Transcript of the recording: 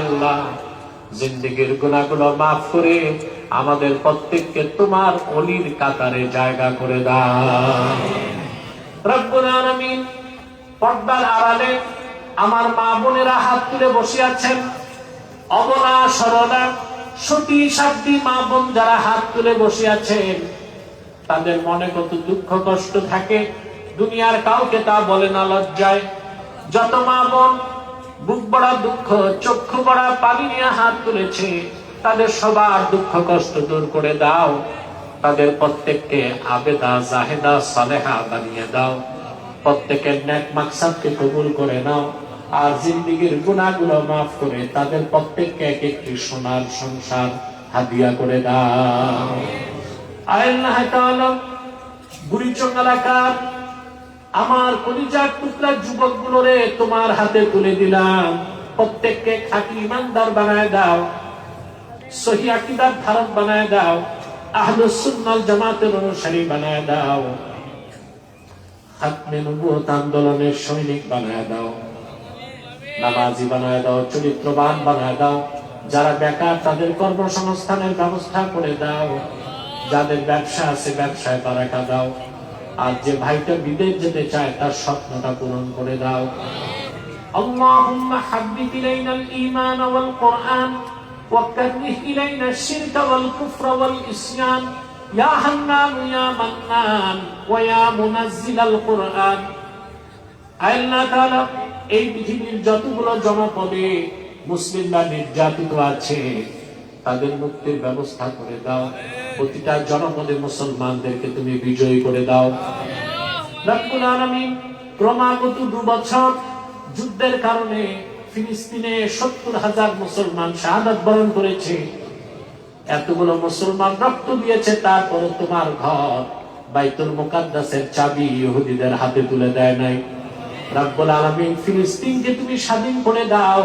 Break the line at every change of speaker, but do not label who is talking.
আল্লাহ, জিন্দিগির গুণাগুলো মাফ করে আমাদের প্রত্যেককে তোমার অলির কাতারে জায়গা করে দাও। পর্দার আড়ালে আমার মা বোনেরা হাত তুলে বসে আছেন। অবলা, সরলা, সতী, সাধ্যী মা বোন যারা হাত তুলে বসে আছেন, তাদের মনে কত দুঃখ, কষ্ট থাকে। দুনিয়ার কাউকে তা বলে না লজ্জায়। যত মা বোন বুক বড়া দুঃখ, চক্ষু বড়া পানি নিয়ে হাত তুলেছে। তাদের সবার দুঃখ কষ্ট দূর করে দাও। তাদের প্রত্যেককে আবেদা, জাহেদা, সালেহা বানিয়ে দাও। প্রত্যেকের ন্যাক মাকসাদকে কবুল করে নাও। আর জিন্দিগির গুণাগুলো মাফ করে তাদের প্রত্যেককে এক একটি সোনার সংসার হাদিয়া করে দাও। আল্লাহ তাআলা বুড়িচং এলাকার আমার কলিজার টুকরা যুবক রে তোমার হাতে তুলে দিলাম। প্রত্যেককে খাঁটি ইমানদার বানায় দাও, সহি আকিদার ধারক বানায় দাও আহলুস সুন্নাল জামাতের অনুসারী বানায় দাও। খাতমে নবুয়ত আন্দোলনের সৈনিক বানায় দাও। নামাজি বানায় দাও, চরিত্রবান বানায় দাও। যারা বেকার, তাদের কর্মসংস্থানের ব্যবস্থা করে দাও। যাদের ব্যবসা আছে, ব্যবসায় বারাকা দাও। আর যে ভাইটা বিদেশ যেতে চায় তার স্বপ্নটা পূরণ করে দাও اللهم حبب إلينا الإيمان والقرآن وكره إلينا الشرك والكفر والإسيان يا حنان يا منان ويا منزل القرآن আল্লাহ তাআলা এই পৃথিবীর যতগুলো জনপদে মুসলিমরা নির্যাতিত আছে তাদের মুক্তির ব্যবস্থা করে দাও প্রতিটা জনপদে মুসলমানদেরকে তুমি বিজয়ী করে দাও। ক্রমাগত দু বছর যুদ্ধের কারণে ফিলিস্তিনে সত্তর হাজার মুসলমান শাহাদাত বরণ করেছে। এতগুলো মুসলমান রক্ত দিয়েছে তারপর তোমার ঘর বাইতুল মুকাদ্দাসের চাবি ইহুদিদের হাতে তুলে দেয় নাই। রব্বুল আলামিন ফিলিস্তিনকে তুমি স্বাধীন করে দাও।